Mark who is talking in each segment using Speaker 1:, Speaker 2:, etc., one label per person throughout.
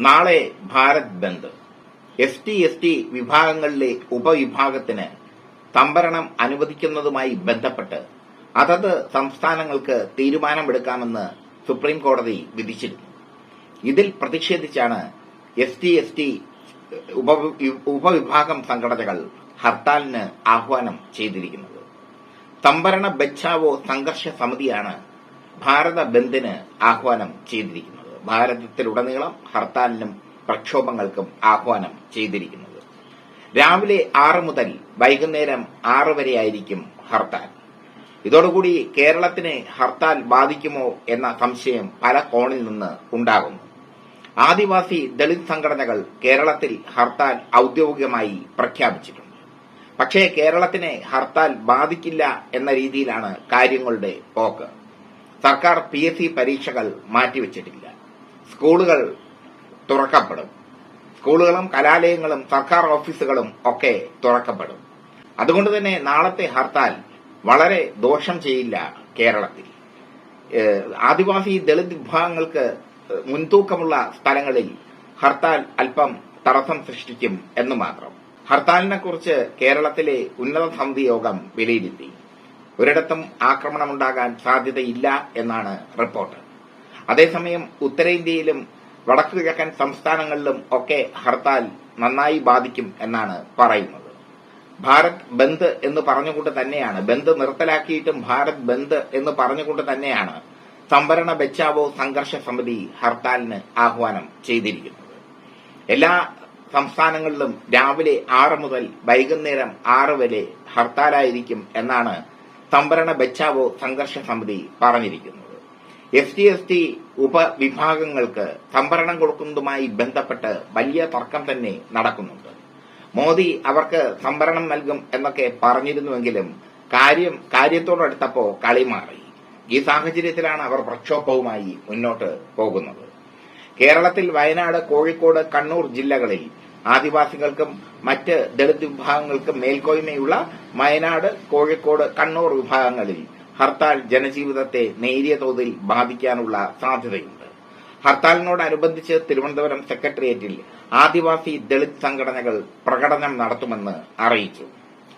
Speaker 1: നാളെ Bharat Bandh. S T S T വിഭാഗങ്ങളിലെ ഉപവിഭാഗത്തിന് സംവരണം അനുവദിക്കുന്നതുമായി ബന്ധപ്പെട്ട് അതത് സംസ്ഥാനങ്ങൾക്ക് തീരുമാനമെടുക്കാമെന്ന് സുപ്രീം കോടതി വിധിച്ചിരുന്നു. ഇതിൽ പ്രതിഷേധിച്ചാണ് എസ് ടി എസ് ടി ഉപവിഭാഗം സംഘടനകൾ ഹർത്താലിന് ആഹ്വാനം ചെയ്തിരിക്കുന്നത്. സംവരണ ബച്ചാവോ സംഘർഷ സമിതിയാണ് ഭാരത ബന്ദിന് ആഹ്വാനം ചെയ്തിരിക്കുന്നത്. ഭാരതത്തിലുടനീളം ഹർത്താലിനും പ്രക്ഷോഭങ്ങൾക്കും ആഹ്വാനം ചെയ്തിരിക്കുന്നത്. രാവിലെ ആറ് മുതൽ വൈകുന്നേരം ആറ് വരെയായിരിക്കും ഹർത്താൽ. ഇതോടുകൂടി കേരളത്തിന് ഹർത്താൽ ബാധിക്കുമോ എന്ന സംശയം പല കോണിൽ നിന്ന് ഉണ്ടാകുന്നു. ആദിവാസി ദളിത് സംഘടനകൾ കേരളത്തിൽ ഹർത്താൽ ഔദ്യോഗികമായി പ്രഖ്യാപിച്ചിട്ടുണ്ട്. പക്ഷേ കേരളത്തിനെ ഹർത്താൽ ബാധിക്കില്ല എന്ന രീതിയിലാണ് കാര്യങ്ങളുടെ പോക്ക്. സർക്കാർ പി എസ് സി പരീക്ഷകൾ മാറ്റിവെച്ചിട്ടില്ല. സ്കൂളുകൾ തുറക്കപ്പെടും. സ്കൂളുകളും കലാലയങ്ങളും സർക്കാർ ഓഫീസുകളും ഒക്കെ തുറക്കപ്പെടും. അതുകൊണ്ട് തന്നെ നാളത്തെ ഹർത്താൽ വളരെ ദോഷം ചെയ്യില്ല കേരളത്തിൽ. ആദിവാസി ദളിത് വിഭാഗങ്ങൾക്ക് മുൻതൂക്കമുള്ള സ്ഥലങ്ങളിൽ ഹർത്താൽ അല്പം തടസ്സം സൃഷ്ടിക്കും എന്ന് മാത്രം. ഹർത്താലിനെ കുറിച്ച് കേരളത്തിലെ ഉന്നത സമിതി യോഗം വിലയിരുത്തി. ഒരിടത്തും ആക്രമണമുണ്ടാകാൻ സാധ്യതയില്ല എന്നാണ് റിപ്പോർട്ട്. അതേസമയം ഉത്തരേന്ത്യയിലും വടക്കു കിഴക്കൻ സംസ്ഥാനങ്ങളിലും ഒക്കെ ഹർത്താൽ നന്നായി ബാധിക്കും എന്നാണ് പറയുന്നത്. ഭാരത് ബന്ദ് എന്ന് പറഞ്ഞുകൊണ്ട് തന്നെയാണ് ബന്ദ് നിർത്തലാക്കിയിട്ടും ഭാരത് ബന്ദ് എന്ന് പറഞ്ഞുകൊണ്ട് തന്നെയാണ് സംവരണ ബച്ചാവോ സംഘർഷ സമിതി ഹർത്താലിന് ആഹ്വാനം ചെയ്തിരിക്കുന്നത്. എല്ലാ സംസ്ഥാനങ്ങളിലും രാവിലെ ആറ് മുതൽ വൈകുന്നേരം ആറ് വരെ ഹർത്താലായിരിക്കും എന്നാണ് സംവരണ ബച്ചാവോ സംഘർഷ സമിതി പറഞ്ഞിരിക്കുന്നത്. എസ് ടി എസ് ടി ഉപവിഭാഗങ്ങൾക്ക് സംവരണം കൊടുക്കുന്നതുമായി ബന്ധപ്പെട്ട് വലിയ തർക്കം തന്നെ നടക്കുന്നുണ്ട്. മോദി അവർക്ക് സംവരണം നൽകും എന്നൊക്കെ പറഞ്ഞിരുന്നുവെങ്കിലും കാര്യം കാര്യത്തോടടുത്തപ്പോ കളി മാറി. ഈ സാഹചര്യത്തിലാണ് അവർ പ്രക്ഷോഭവുമായി മുന്നോട്ട് പോകുന്നത്. കേരളത്തിൽ വയനാട് കോഴിക്കോട് കണ്ണൂർ ജില്ലകളിൽ ആദിവാസികൾക്കും മറ്റ് ദളിത് വിഭാഗങ്ങൾക്കും മേൽക്കോയ്മയുള്ള വയനാട് കോഴിക്കോട് കണ്ണൂർ വിഭാഗങ്ങളിൽ ഹർത്താൽ ജനജീവിതത്തെ നേരിയ തോതിൽ ബാധിക്കാനുള്ള സാധ്യതയുണ്ട്. ഹർത്താലിനോടനുബന്ധിച്ച് തിരുവനന്തപുരം സെക്രട്ടേറിയറ്റിൽ ആദിവാസി ദളിത് സംഘടനകൾ പ്രകടനം നടത്തുമെന്ന് അറിയിച്ചു.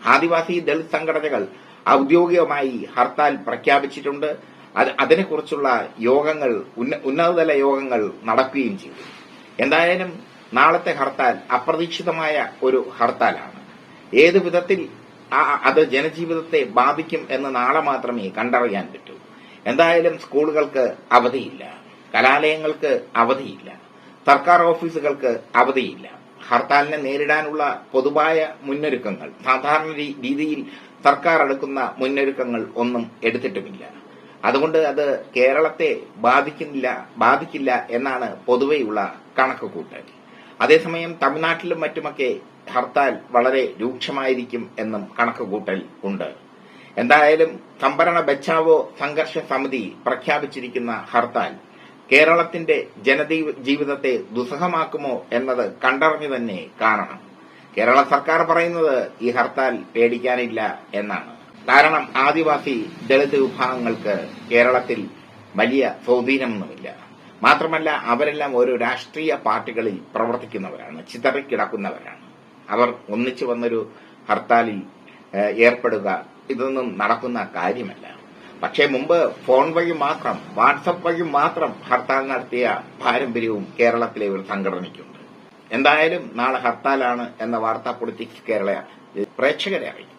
Speaker 1: ആദിവാസി ദളിത് സംഘടനകൾ ഔദ്യോഗികമായി ഹർത്താൽ പ്രഖ്യാപിച്ചിട്ടുണ്ട്. അത് അതിനെക്കുറിച്ചുള്ള യോഗങ്ങൾ ഉന്ന- ഉന്നതതല യോഗങ്ങൾ നടക്കുകയും ചെയ്തു. എന്തായാലും നാളത്തെ ഹർത്താൽ അപ്രതീക്ഷിതമായ ഒരു ഹർത്താലാണ്. ഏത് വിധത്തിൽ അത് ജനജീവിതത്തെ ബാധിക്കും എന്ന് നാളെ മാത്രമേ കണ്ടറിയാൻ പറ്റൂ. എന്തായാലും സ്കൂളുകൾക്ക് അവധിയില്ല. കലാലയങ്ങൾക്ക് അവധിയില്ല. സർക്കാർ ഓഫീസുകൾക്ക് അവധിയില്ല. ഹർത്താലിനെ നേരിടാനുള്ള പൊതുവായ മുന്നൊരുക്കങ്ങൾ സാധാരണ രീതിയിൽ സർക്കാർ എടുക്കുന്ന മുന്നൊരുക്കങ്ങൾ ഒന്നും എടുത്തിട്ടുമില്ല. അതുകൊണ്ട് അത് കേരളത്തെ ബാധിക്കുന്നില്ല ബാധിക്കില്ല എന്നാണ് പൊതുവെയുള്ള കണക്കുകൂട്ടൽ. അതേസമയം തമിഴ്നാട്ടിലും മറ്റുമൊക്കെ ഹർത്താൽ വളരെ രൂക്ഷമായിരിക്കും എന്നും കണക്കുകൂട്ടൽ ഉണ്ട്. എന്തായാലും സംഭരണ ബച്ചാവോ സംഘർഷ സമിതി പ്രഖ്യാപിച്ചിരിക്കുന്ന ഹർത്താൽ കേരളത്തിന്റെ ജനജീവിതത്തെ ജീവിതത്തെ ദുസ്സഹമാക്കുമോ എന്നത് കണ്ടറിഞ്ഞു തന്നെ കാണണം. കേരള സർക്കാർ പറയുന്നത് ഈ ഹർത്താൽ പേടിക്കാനില്ല എന്നാണ്. കാരണം ആദിവാസി ദളിത് വിഭാഗങ്ങൾക്ക് കേരളത്തിൽ വലിയ സ്വാധീനമൊന്നുമില്ല. മാത്രമല്ല അവരെല്ലാം ഒരു രാഷ്ട്രീയ പാർട്ടികളിൽ പ്രവർത്തിക്കുന്നവരാണ് ചിതറിക്കിടക്കുന്നവരാണ്. അവർ ഒന്നിച്ചു വന്നൊരു ഹർത്താലിൽ ഏർപ്പെടുക ഇതൊന്നും നടക്കുന്ന കാര്യമല്ല. പക്ഷേ മുമ്പ് ഫോൺ വഴി മാത്രം വാട്സപ്പ് വഴി മാത്രം ഹർത്താൽ നടത്തിയ പാരമ്പര്യവും കേരളത്തിലെ ഒരു സംഘടനയ്ക്കുണ്ട്. എന്തായാലും നാളെ ഹർത്താലാണ് എന്ന വാർത്ത പൊളിറ്റിക്സ് കേരള പ്രേക്ഷകരെ അറിയിക്കും.